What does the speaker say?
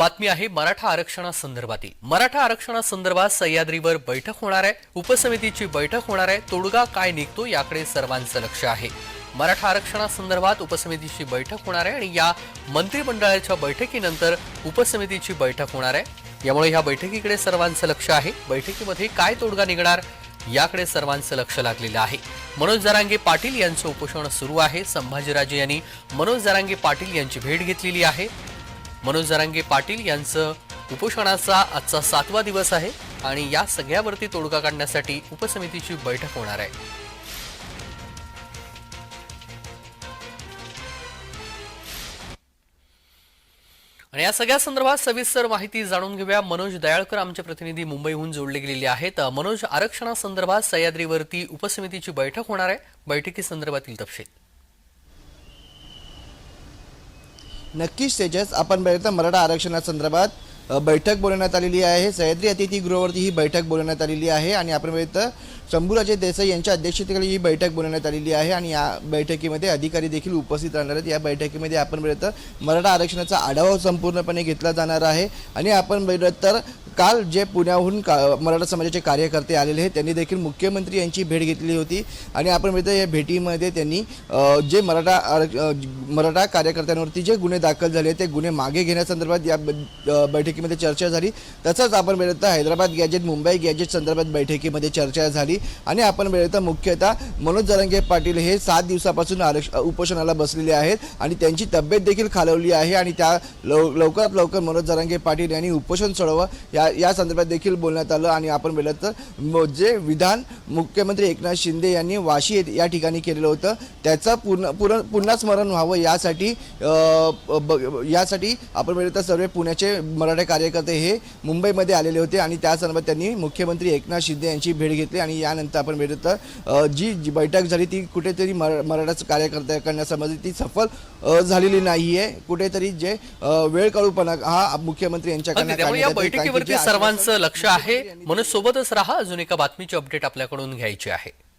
बातमी आहे मराठा आरक्षणासंदर्भातील. मराठा आरक्षणासंदर्भात सह्याद्रीवर बैठक होणार आहे. उपसमितीची बैठक होणार आहे. तोडगा काय निघतो याकडे सर्वांचं लक्ष आहे. मराठा आरक्षणासंदर्भात उपसमितीची बैठक होणार आहे आणि या मंत्रिमंडळाच्या बैठकीनंतर उपसमितीची बैठक होणार आहे. यामुळे ह्या बैठकीकडे सर्वांचं लक्ष आहे. बैठकीमध्ये काय तोडगा निघणार याकडे सर्वांचं लक्ष लागलेलं आहे. मनोज जरांगे पाटील यांचं उपोषण सुरू आहे. संभाजीराजे यांनी मनोज जरांगे पाटील यांची भेट घेतलेली आहे. मनोज जरांगे पाटील यांचं उपोषणाचा आजचा सातवा दिवस आहे आणि या सगळ्यावरती तोडगा काढण्यासाठी उपसमितीची बैठक होणार आहे. आणि या सगळ्या संदर्भात सविस्तर माहिती जाणून घेऊया. मनोज दयाळकर आमचे प्रतिनिधी मुंबईहून जोडले गेलेले आहेत. मनोज आरक्षणासंदर्भात सह्याद्रीवरती उपसमितीची बैठक होणार आहे. बैठकीसंदर्भातील तपशील. नक्कीच तेजस आपण बघितलं मराठा आरक्षणासंदर्भात बैठक बोलवण्यात आलेली आहे. सह्याद्री अतिथीगृहावरती ही बैठक बोलवण्यात आलेली आहे आणि आपण बघितलं शंभूराजे देसाई यांच्या अध्यक्षतेखाली ही बैठक बोलवण्यात आलेली आहे आणि या बैठकीमध्ये अधिकारी देखील उपस्थित राहणार आहेत. या बैठकीमध्ये आपण बघितलं मराठा आरक्षणाचा आढावा संपूर्णपणे घेतला जाणार आहे. आणि आपण बघितलं तर काल जे पुण्याहून का मराठा समाजाचे कार्यकर्ते आलेले आहेत त्यांनी देखील मुख्यमंत्री यांची भेट घेतली होती. आणि आपण मिळतं या भेटीमध्ये त्यांनी जे मराठा आरक्ष- मराठा कार्यकर्त्यांवरती जे गुन्हे दाखल झाले ते गुन्हे मागे घेण्यासंदर्भात या बैठकीमध्ये चर्चा झाली. तसंच आपण मिळतं हैदराबाद गॅजेट मुंबई गॅजेट संदर्भात बैठकीमध्ये चर्चा झाली. आणि आपण मिळतं मुख्यतः मनोज जरंगे पाटील हे सात दिवसापासून आरक्ष उपोषणाला बसलेले आहेत आणि त्यांची तब्येत देखील खालवली आहे. आणि त्या लव लवकरात लवकर मनोज जरांगे पाटील यांनी उपोषण सोडवं या या संदर्भात देखील बोलण्यात आलं आणि आपण बोललं तर जे विधान मुख्यमंत्री एकनाथ शिंदे यांनी वाशी या ठिकाणी केलेलं होतं त्याचं पूर्ण पूर्ण पुन्हा स्मरण व्हावं यासाठी यासाठी आपण बोललं तर सर्व पुण्याचे मराठा कार्यकर्ते हे मुंबईमध्ये आलेले होते आणि त्या संदर्भात त्यांनी मुख्यमंत्री एकनाथ शिंदे यांची भेट घेतली आणि यानंतर आपण बोललं तर जी बैठक झाली ती कुठेतरी मरा मराठा कार्यकर्त्यांना समजली ती सफल झालेली नाही आहे कुठेतरी जे वेळ काढूपणा हा मुख्यमंत्री यांच्याकडनं या बैठकीवरती सर्वांचं लक्ष आहे. म्हणून सोबतच राहा. अजून एका बातमीची अपडेट आपल्याकडून घ्यायची आहे.